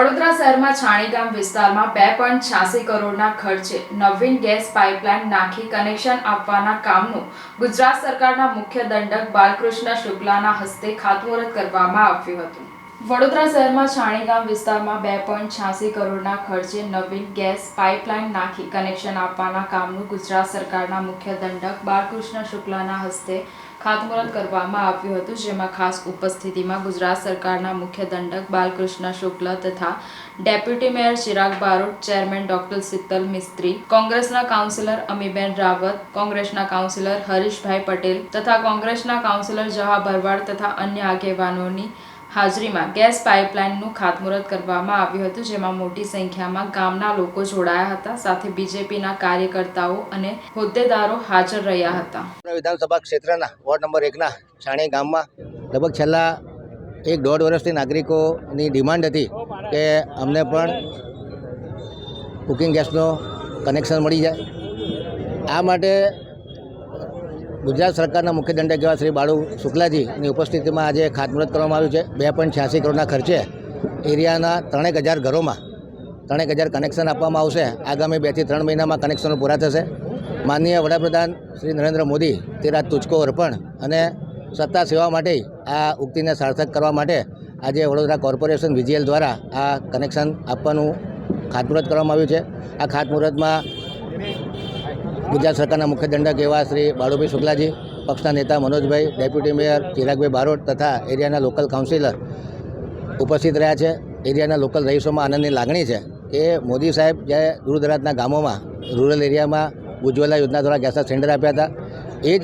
વડોદરા શહેરમાં છાણી ગામ વિસ્તારમાં બે પોઈન્ટ છ્યાસી કરોડના ખર્ચે નવીન ગેસ પાઇપલાઇન નાખી કનેક્શન આપવાના કામનું ગુજરાત સરકારના મુખ્ય દંડક બાલકૃષ્ણ શુક્લાના હસ્તે ખાતમુહૂર્ત કરવામાં આવ્યું હતું. વડોદરા શહેરમાં છાણી વિસ્તારમાં બે પોઈન્ટ છ્યાસી કરોડના ખર્ચે નવીન ગેસ પાઇપલાઇન નાખી કનેક્શન આપવાના કામનું ગુજરાત સરકારના મુખ્ય દંડક બાલકૃષ્ણ શુક્લાના હસ્તે ખાતમુહૂર્ત કરવામાં આવ્યું હતું, જેમાં ખાસ ઉપસ્થિતિમાં ગુજરાત સરકારના મુખ્ય દંડક બાલકૃષ્ણ શુક્લ તથા deputy mayor Chirag Barot, chairman doctor Sheetal Mistry, કોંગ્રેસના કાઉન્સિલર અમીબેન રાવત, કોંગ્રેસના કાઉન્સિલર હરીશભાઈ પટેલ તથા કોંગ્રેસના કાઉન્સિલર જહા ભરવાડ તથા અન્ય આગેવાનોની હાજરીમાં ગેસ પાઇપલાઇનનું ખાતમુહૂર્ત કરવામાં આવ્યું હતું, જેમાં મોટી સંખ્યામાં ગામના લોકો જોડાયા હતા. સાથે બીજેપીના કાર્યકર્તાઓ અને હોદ્દેદારો હાજર રહ્યા હતા. વિધાનસભા ક્ષેત્રના વોર્ડ નંબર એકના છાણી ગામમાં લગભગ છેલ્લા એક દોઢ વર્ષથી નાગરિકોની ડિમાન્ડ હતી કે અમને પણ કુકિંગ ગેસનો કનેક્શન મળી જાય. આ માટે ગુજરાત સરકારના મુખ્ય દંડક એવા શ્રી બાળુ શુક્લાજીની ઉપસ્થિતિમાં આજે ખાતમુહૂર્ત કરવામાં આવ્યું છે. બે પોઈન્ટ છ્યાસી કરોડના ખર્ચે એરિયાના ત્રણેક હજાર ઘરોમાં ત્રણેક હજાર કનેક્શન આપવામાં આવશે. આગામી બેથી ત્રણ મહિનામાં કનેક્શનો પૂરા થશે. માનનીય વડાપ્રધાન શ્રી નરેન્દ્ર મોદી તે રાત તુચકો અર્પણ અને સત્તા સેવા માટે આ ઉક્તિને સાર્થક કરવા માટે આજે વડોદરા કોર્પોરેશન વીજીએલ દ્વારા આ કનેક્શન આપવાનું ખાતમુહૂર્ત કરવામાં આવ્યું છે. આ ખાતમુહૂર્તમાં ગુજરાત સરકારના મુખ્ય દંડક એવા શ્રી બાળુભાઈ શુક્લાજી, પક્ષના નેતા મનોજભાઈ, ડેપ્યુટી મેયર ચિરાગભાઈ બારોટ તથા એરિયાના લોકલ કાઉન્સિલર ઉપસ્થિત રહ્યા છે. એરિયાના લોકલ રહીશોમાં આનંદની લાગણી છે કે મોદી સાહેબ જ્યારે દૂર દરાજના ગામોમાં, રૂરલ એરિયામાં ઉજ્જવલા યોજના દ્વારા ગેસના સિલિન્ડર આપ્યા હતા. એ જ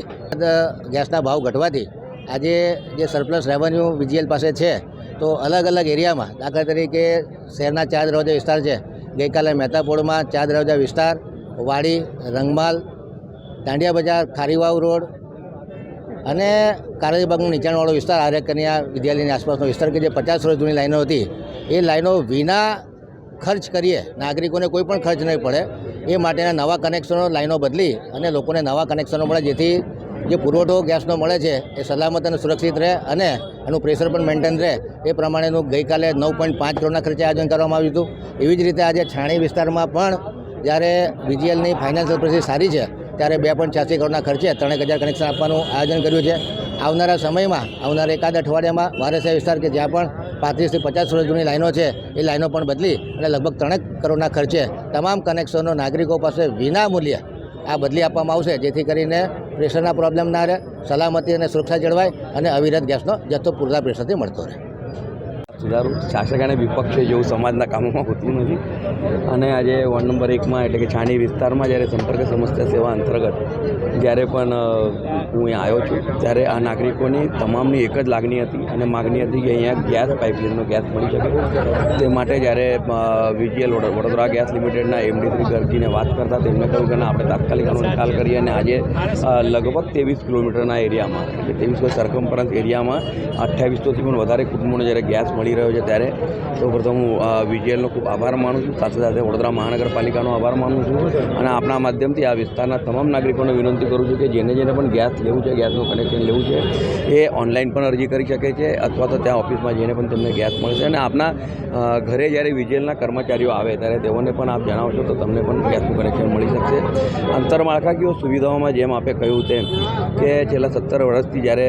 ગેસના ભાવ ઘટવાથી આજે જે સરપ્લસ રેવન્યુ વીજીએલ પાસે છે, તો અલગ અલગ એરિયામાં દાખલા તરીકે શહેરના ચાર દરવાજા વિસ્તાર છે. ગઈકાલે મહેતાપોળમાં ચાર દરવાજા વિસ્તાર વાડી, રંગમાલ, દાંડિયા બજાર, ખારીવાવ રોડ અને કારજીબાગનું નીચાણવાળો વિસ્તાર આર્ય વિદ્યાલયની આસપાસનો વિસ્તાર કે જે પચાસ વર્ષ જૂની લાઈનો હતી, એ લાઈનો વિના ખર્ચ કરીએ, નાગરિકોને કોઈ પણ ખર્ચ નહીં પડે, એ માટેના નવા કનેક્શનો લાઈનો બદલી અને લોકોને નવા કનેક્શનો મળે, જેથી જે પુરવઠો ગેસનો મળે છે, એ સલામત અને સુરક્ષિત રહે અને એનું પ્રેશર પણ મેન્ટેન રહે. એ પ્રમાણેનું ગઈકાલે નવ પોઈન્ટ પાંચ કરોડના ખર્ચે આયોજન કરવામાં આવ્યું હતું. એવી જ રીતે આજે છાણી વિસ્તારમાં પણ જ્યારે બીજીએલની ફાઇનાન્શિયલ પરિસ્થિતિ સારી છે, ત્યારે બે પોઈન્ટ છ્યાસી કરોડના ખર્ચે ત્રણેક હજાર કનેક્શન આપવાનું આયોજન કર્યું છે. આવનારા સમયમાં, આવનારા એકાદ અઠવાડિયામાં વારસિયા વિસ્તાર કે જ્યાં પણ પાંત્રીસથી પચાસ વર્ષ જૂની લાઈનો છે, એ લાઈનો પણ બદલી અને લગભગ ત્રણેક કરોડના ખર્ચે તમામ કનેક્શનો નાગરિકો પાસે વિના મૂલ્યે આ બદલી આપવામાં આવશે, જેથી કરીને પ્રેશરના પ્રોબ્લેમ ના રહે, સલામતી અને સુરક્ષા જળવાય અને અવિરત ગેસનો જથ્થો પૂરતા પ્રેશરથી મળતો રહે. સુધારો. શાસક અને વિપક્ષે જેવું સમાજના કામોમાં હોતું નથી. અને આજે વોર્ડ નંબર એકમાં એટલે કે છાણી વિસ્તારમાં જ્યારે સંપર્ક સમસ્યા સેવા અંતર્ગત જ્યારે પણ હું અહીંયા આવ્યો છું, ત્યારે આ નાગરિકોની તમામની એક જ લાગણી હતી અને માગણી હતી કે અહીંયા ગેસ પાઇપલાઇનનો ગેસ મળી શકે. તે માટે જ્યારે વીજીએલ વડોદરા ગેસ લિમિટેડના એમડી શ્રી ગરજીને વાત કરતા તેમને કહ્યું કે આપણે તાત્કાલિક આનો નિકાલ કરીએ અને આજે લગભગ ત્રેવીસ કિલોમીટરના એરિયામાં, એટલે ત્રેવીસ સર્કમ્ફરન્સ એરિયામાં અઠ્યાવીસોથી પણ વધારે કુટુંબોને જ્યારે ગેસ મળી રહ્યો છે ત્યારે. સૌપ્રથમ હું વીજીએલનો ખૂબ આભાર માનું છું. સાથે સાથે વડોદરા મહાનગરપાલિકાનો આભાર માનું છું. અને આપણા માધ્યમથી આ વિસ્તારના તમામ નાગરિકોને વિનંતી કરું છું કે જેને જેને પણ ગેસ લેવું છે, ગેસનું કનેક્શન લેવું છે, એ ઓનલાઈન પણ અરજી કરી શકે છે, અથવા તો ત્યાં ઓફિસમાં જઈને પણ તમને ગેસ મળશે. અને આપના ઘરે જ્યારે વીજીએલના કર્મચારીઓ આવે ત્યારે તેઓને પણ આપ જણાવશો તો તમને પણ ગેસનું કનેક્શન મળી શકશે. આંતરમાળખાકીય સુવિધાઓમાં જેમ આપે કહ્યું તેમ કે છેલ્લા સત્તર વર્ષથી જ્યારે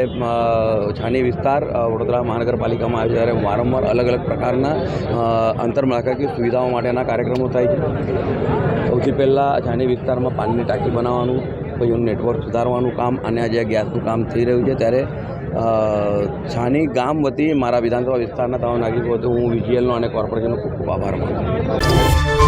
છાની વિસ્તાર વડોદરા મહાનગરપાલિકામાં આવે ત્યારે વારંવાર અલગ અલગ પ્રકારના આંતરમાળખાકીય સુવિધાઓ માટેના કાર્યક્રમો થાય છે. સૌથી પહેલાં છાની વિસ્તારમાં પાણીની ટાંકી બનાવવાનું પછી એનું નેટવર્ક સુધારવાનું કામ અને આજે ગેસનું કામ થઈ રહ્યું છે. ત્યારે છાની ગામ વતી મારા વિધાનસભા વિસ્તારના તમામ નાગરિકો હું વિજીએલનો અને કોર્પોરેશનનો ખૂબ ખૂબ આભાર માનું છું.